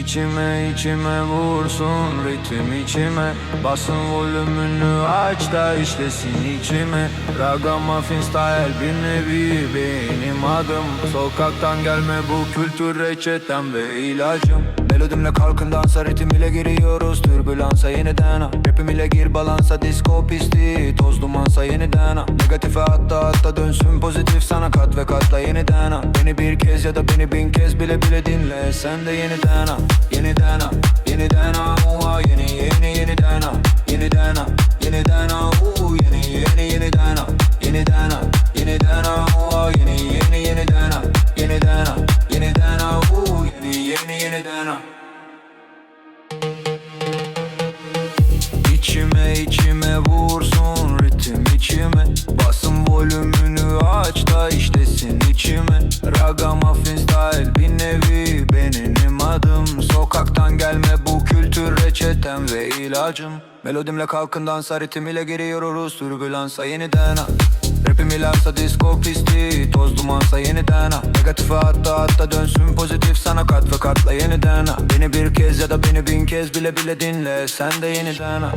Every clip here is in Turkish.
İçime içime vursun ritim içime. Basın volümünü aç da işlesin içime. Ragamuffin style bir nevi benim adım. Sokaktan gelme bu kültür reçetem ve ilacım Melodimle kalkın dansa ritim ile giriyoruz. Türbülansa yeniden ha Rapim ile gir balansa disco pisti. Toz dumansa yeniden ha Negatife hatta hatta dönsün pozitif sana kat ve katla yeniden Beni bir kez ya da beni bin kez bile bile dinle. Sen de yeniden ha Yeniden ha Yeniden ha Uha yeni yeni yeniden içime vursun ritim içime. Basın volümünü aç da işlesin içime. Ragamuffin style bir nevi benim adım. Sokaktan gelme bu kültür reçetem ve ilacım. Melodimle kalkın dansa ritim ile giriyoruz. Türbülansa yeniden ha. Rapim ilerse disco pisti Toz dumansa yeniden ha. Negatife hatta hatta dönsün pozitif sana kat ve katla yeniden ha. Beni bir kez ya da beni bin kez bile bile dinle Sen de yeniden ha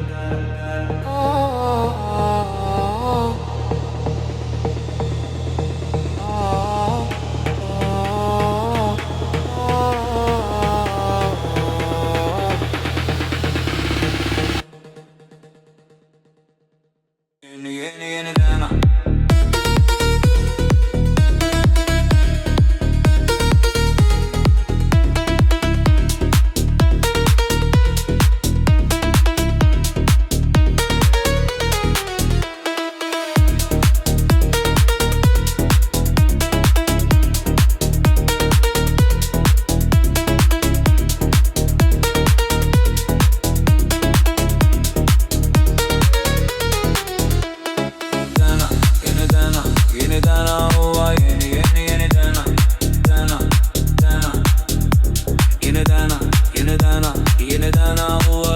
yeniden dana, yeni yeni yeniden dana, dena dana, yeniden dana, yeniden dana, yeniden ova